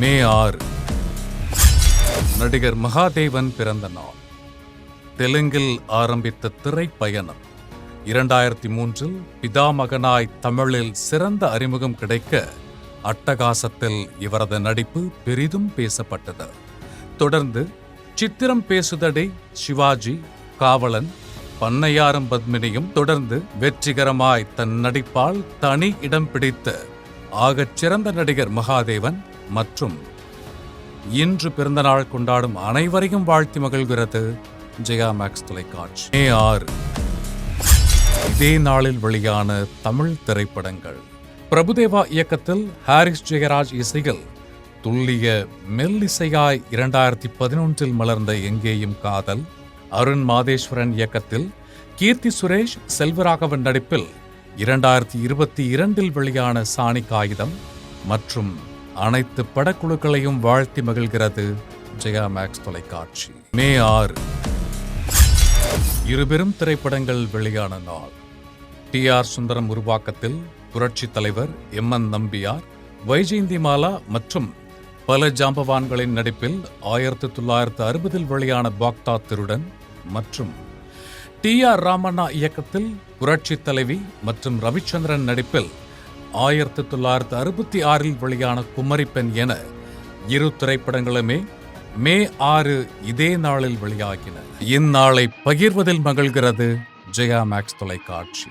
மே ஆறு. நடிகர் மகாதேவன் பிறந்த நாள். தெலுங்கில் ஆரம்பித்த திரைப்பயணம். இரண்டாயிரத்தி மூன்றில் பிதாமகனாய் தமிழில் சிறந்த அறிமுகம் கிடைக்க அட்டகாசத்தில் இவரது நடிப்பு பெரிதும் பேசப்பட்டது. தொடர்ந்து சித்திரம் பேசுதடி சிவாஜி காவலன் பண்ணையாரும் பத்மினியும் தொடர்ந்து வெற்றிகரமாய் தன் நடிப்பால் தனி இடம் பிடித்த ஆகச் சிறந்த நடிகர் மகாதேவன் மற்றும் இன்று பிறந்தநாள் கொண்டாடும் அனைவரையும் வாழ்த்தி மகிழ்கிறது ஜெயா மேக்ஸ் தொலைக்காட்சி. மே ஆறு இதே நாளில் வெளியான தமிழ் திரைப்படங்கள். பிரபுதேவா இயக்கத்தில் ஹாரிஸ் ஜெயராஜ் இசையில் துல்லிய மெல்லிசையாய் இரண்டாயிரத்தி பதினொன்றில் மலர்ந்த எங்கேயும் காதல். அருண் மாதேஸ்வரன் இயக்கத்தில் கீர்த்தி சுரேஷ் செல்வராகவன் நடிப்பில் இரண்டாயிரத்தி இருபத்தி இரண்டில் வெளியான சாணி காகிதம் மற்றும் அனைத்து படக்குழுக்களையும் வாழ்த்தி மகிழ்கிறது ஜெயா மேக்ஸ் தொலைக்காட்சி. மே ஆறு. இருபெரும் திரைப்படங்கள் வெளியான நாள். டி ஆர் சுந்தரம் உருவாக்கத்தில் புரட்சி தலைவர் M N Nambiar Vyjayanthimala மற்றும் பல ஜாம்பவான்களின் நடிப்பில் ஆயிரத்தி தொள்ளாயிரத்து அறுபதில் வெளியான பாக்தா திருடன் மற்றும் டி ஆர் ராமண்ணா இயக்கத்தில் புரட்சி தலைவி மற்றும் ரவிச்சந்திரன் நடிப்பில் ஆயிரத்தி தொள்ளாயிரத்து அறுபத்தி ஆறில் வெளியான குமரி பெண் என இரு திரைப்படங்களுமே மே ஆறு இதே நாளில் வெளியாகின. இந்நாளை பகிர்வதில் மகிழ்கிறது ஜெயா மேக்ஸ் தொலைக்காட்சி.